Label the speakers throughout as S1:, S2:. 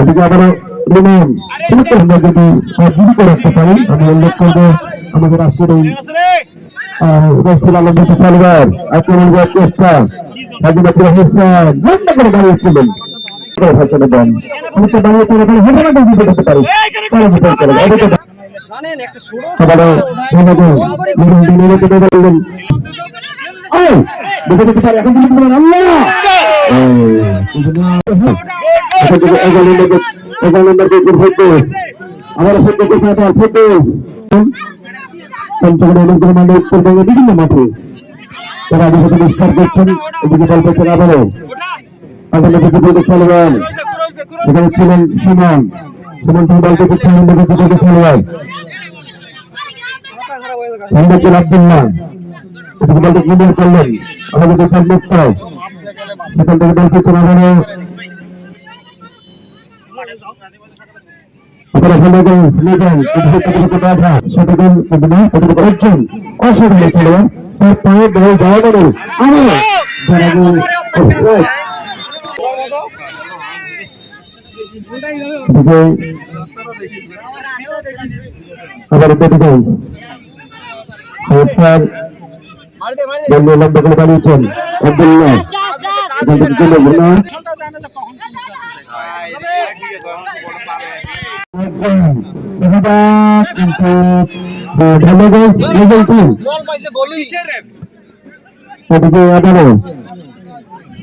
S1: এদিকে আবারও লিমন কিন্তু আমরা যদি সার্জারি করে রাখতে পারি আমি উল্লেখ করব আমাদের আজকের এই উপস্থিত আলম সালগার আক্রমণ করার চেষ্টা হাজিবাতুল হোসেন লম্বা করে দাঁড়িয়েছিলেন ভাষণে দেন। আমি তো দাঁড়িয়ে চলে গেলে হেঁটে হেঁটে জিতে করতে পারি। তারা জিতে করে পারি। এখন বিভিন্ন মাঠে তারা থেকে বিস্তার করছেন এদিকে বল পেয়েছেন আবারও এখানে ছিলেন সুমন সুমন থেকে বল পেয়েছেন নম্বর থেকে খেলোয়াড়
S2: মাথা খারাপ হয়ে গেছে
S1: সন্ধ্যা আব্দুল্লাহ এদিকে বলতে করলেন আমাদের দেখার মুক্ত সেখান থেকে ফেলে কিন্তু না তার পায়ে বল যাওয়া মানে গোল আবার বন্ধু লম্বা করে বানিয়েছেন। আব্দুল্লাহ এখান থেকে চলে ঘুরনা কিন্তু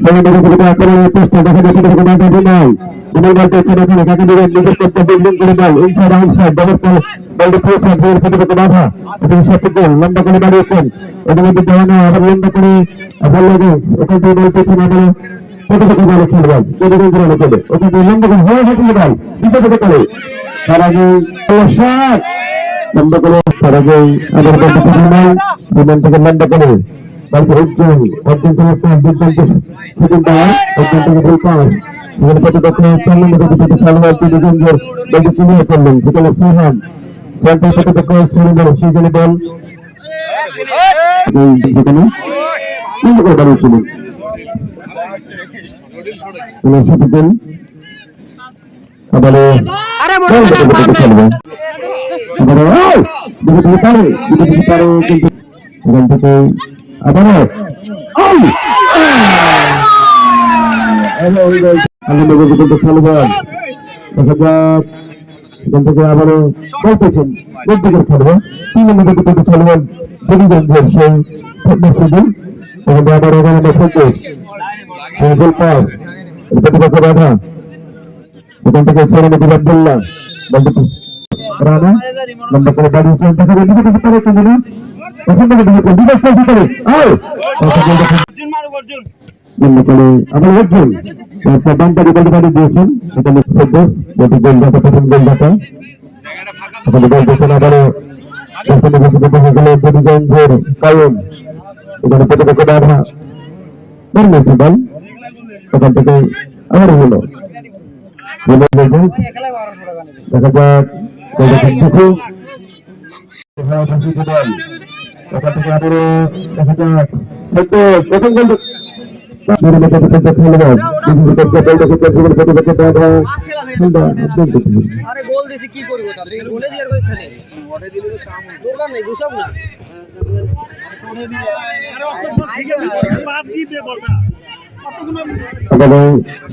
S1: আক্রমণের চেষ্টা দেখা যাচ্ছে কিন্তু নাই বিনয় বলতে ছেড়ে ছেড়ে তাকে নিজের করতে বিল্ডিং করে বল ইনসাইড আউটসাইড বলের পর বলটি পেয়েছে ফের প্রতিপক্ষ বাধা এদিকে সত্যি গোল লম্বা করে বাড়িয়েছেন এদিকে যদি দেওয়ানো আবার লম্বা করে বল লাগে ওখান থেকে বল পেয়েছেন আবার প্রতিপক্ষ বলে খেলবেন এদিকে করে খেলে ওখান থেকে লম্বা করে হয়ে গেছে বল দ্বিতীয় করে তার আগে লম্বা করে তার আগে আবার বলতে থেকে নাই বিমান থেকে লম্বা করে বলতে উজ্জ্বল অর্জুন দুর্দান্ত শুটিং পাওয়া অর্জুন থেকে পাস এখানে প্রতিপক্ষ চার নম্বর থেকে থেকে খেলোয়াড় তিনি গঞ্জের করলেন সেখানে সিহান। সেন্টার প্রতিপক্ষ শ্রীনগর সেখানে বল। সেখানে তিন করে দাঁড়িয়েছিলেন এনার আবার
S2: আরে
S1: বল দেখে দেখে খেলবে আবার দেখে দেখে পারে দেখে দেখে পারে কিন্তু সেখান থেকে আবারও থেকে আবারও বল পেয়েছেন। বল থেকে খেলবে তিন নম্বর থেকে কিন্তু খেলোয়াড় দেবীগঞ্জের সেই মসজিদে এখানে আবার এখানে মেসেজে গোল পাস প্রতিপক্ষ বাধা। এখান থেকে ছেড়ে নদী আব্দুল্লাহ রানা লম্বা করে বাড়িয়েছেন দেখা যায় দিকে পারে কিন্তু এখান থেকে দিকে দিকে চেষ্টা করে আয়
S2: অর্জুন মারো অর্জুন
S1: করে আবার অর্জুন প্রথম আবারও থেকে আবার হলো দেখা যাক ওখান থেকে আবারও দেখা যাক। হয়তো প্রথম গোল মেরে মেরে প্রতিপক্ষ খেলোয়াড় প্রতিপক্ষ বল দেখে প্রতিপক্ষ প্রতিপক্ষ বাধা সুন্দর একদম দেখি।
S2: আরে গোল দিছি কি করব তাতে গোলে দিয়ে আর কই খেলে দরকার নেই গুছাব না।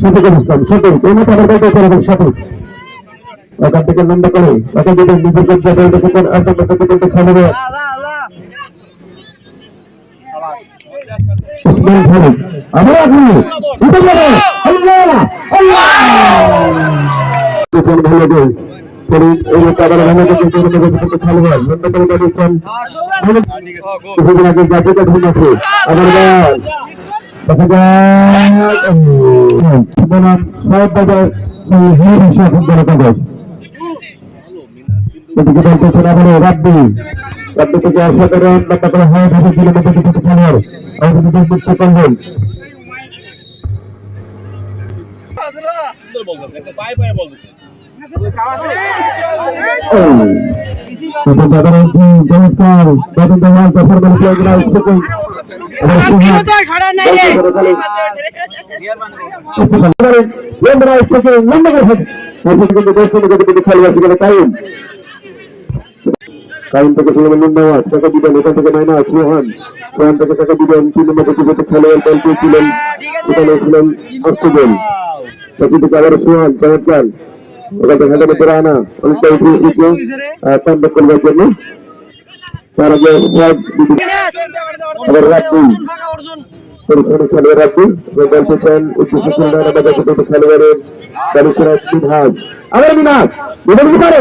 S1: সঠিক অবস্থান সঠিক কোনো তাদের বলতে করে সঠিক ওখান থেকে লম্বা করে। ওখান থেকে নিজের গজ্জা বল দেখে একদম দেখে বলতে খেলোয়াড়
S2: আল্লাহ আল্লাহ
S1: উসমান ফারুক আবার আপনি উঠে যাবে আল্লাহ আল্লাহ কোন ভালো গোল পরে এই যে কাবার ভালো গোল করে মেরে দিতে খেলোয়াড় বন্ধ করে দিয়েছেন কিছুদিন আগে জাতীয় ধরে আছে আবার বল দেখা যাক বনাম সাহেব বাজার সেই হেড হিসেবে ফুটবল কাগজ এদিকে বলতেছেন আবার রাব্বি রাব্বি থেকে অসাধারণ লম্বা করে হয় ভাবে দিলে মধ্যে কিছু খেলোয়াড় আমাদের দিকে মুক্ত করলেন তখন দাদার চমৎকার তখন তোমার পারফরমেন্স লাগল
S3: কোথায় খড়া নাই রে
S1: লম্বা থেকে লম্বা করে থাকে তারপর কিন্তু দেশ থেকে কিন্তু খেলোয়াড় সেখানে কায়ুম থেকে সেখানে নিম্নওয়াজ টাকা দিবেন, এখান থেকে মাইনাস রোহান রোহান থেকে টাকা দিবেন, তিন নম্বর থেকে খেলোয়াড় দল পেয়েছিলেন সেখানে ছিলেন অষ্টজন সেখান থেকে আবার সোহান চমৎকার ওখান থেকে হাজারে করে আনা, অনেকটা উঠে এসেছে। কমব্যাক করবার জন্য তার আগে সব আবার রাখুন পরিশ্রমী খেলোয়াড় রাখুন দল পেয়েছেন উচ্চ সুন্দর খেলোয়াড়ের আবার বিনাশ বিভাগ কি পারে।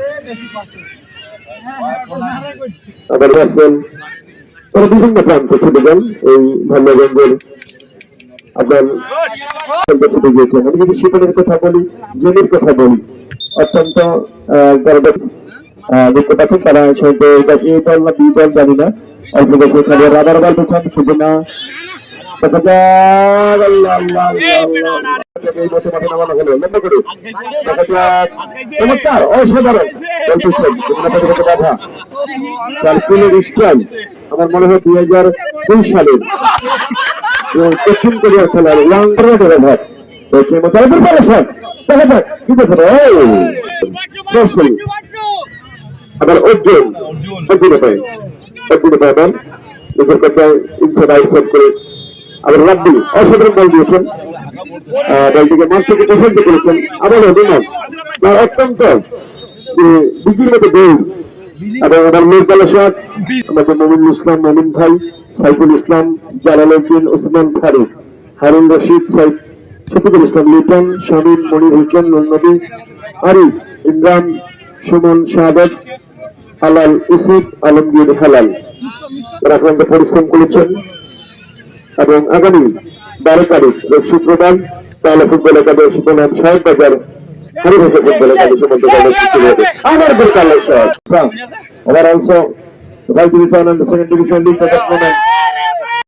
S1: আবার রাসেল তারা বিভিন্ন প্রান্তে ছুটে যান এই ভাল্যগঞ্জের আপনার ছুটে গিয়েছেন। আমি যদি শিপনের কথা বলি জমির কথা বলি অত্যন্ত দেখতে পাচ্ছেন তারা হয়তো এটা এ দল না বি দল জানি না। অল্প বয়সে খেলে রাবার বল পেছন শুধু না দেখা যাক, আল্লাহ, আল্লাহ, আল্লাহ, আল্লাহ। এই মতে মাঠে নামানো হলো, লম্বা করে। চমৎকার, অসাধারণ। বল পেছন, যেখানে পেছনে পেছনে বাধা। ক্যালকুলের স্ট্রাইক, আমার মনে হয় দুই হাজার দুই সালে দক্ষিণ কোরিয়ার খেলার রেডের অভাব। সেই মতো আরেকবার দেখা যাক কি দেখো আবার অর্জুন। অর্জুনে। পায় অর্জুনে পায় বল নিজের কথায় ইনসাইড আউটসাইড করে আবার রাব্বি। অসাধারণ বল দিয়েছেন। আহ, বলটিকে মাঠ থেকে পছন্দ করেছেন। আবারও বিমান তার অত্যন্ত বিজির মতো এবং আমার মেয়ের দলের শট আমাদের মমিনুল ইসলাম মমিন ভাই সাইফুল ইসলাম জালাল উদ্দিন ওসমান ফারুক হারুন রশিদ সাইফ শফিকুল ইসলাম লিটন শামীম মনির হোসেন নবী আরিফ ইমরান সুমন শাহাদ হালাল ইসিফ আলমগীর হালাল। তারা আক্রান্ত পরিশ্রম করেছেন। এবং আগামী বারো তারিখ শুক্রবার তাহলে ফুটবল একাদশ বনাম সাহেব বাজার হরিভাষা ফুটবল মধ্যে আবার over also five division division